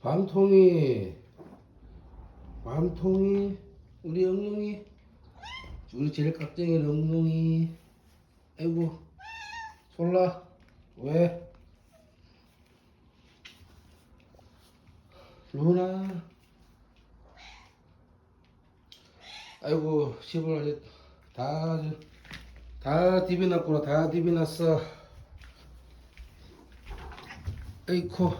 밤통이 밤통이 우리 영롱이. 우리 제일 깍쟁이 영롱이. 아이고 솔라. 왜? 루나. 아이고 시골 아직 다다 디비났구나. 다 디비났어. 에이코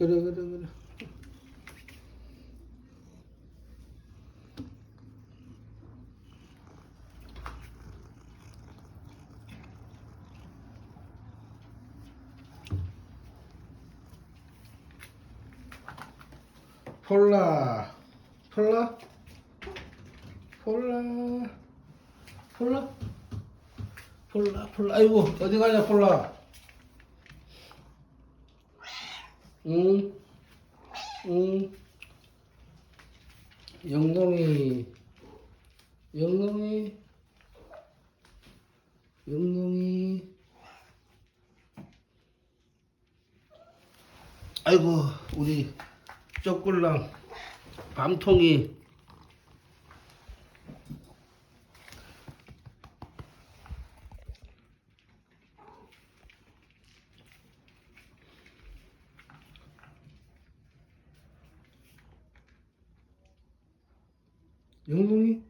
그래 그래 그래. 폴라. 폴라? 폴라. 폴라? 폴라 폴라. 아이고 어디 가냐 폴라 응, 응. 영롱이, 영롱이, 영롱이. 아이고, 우리 쪼꿀랑 밤통이. 영롱이?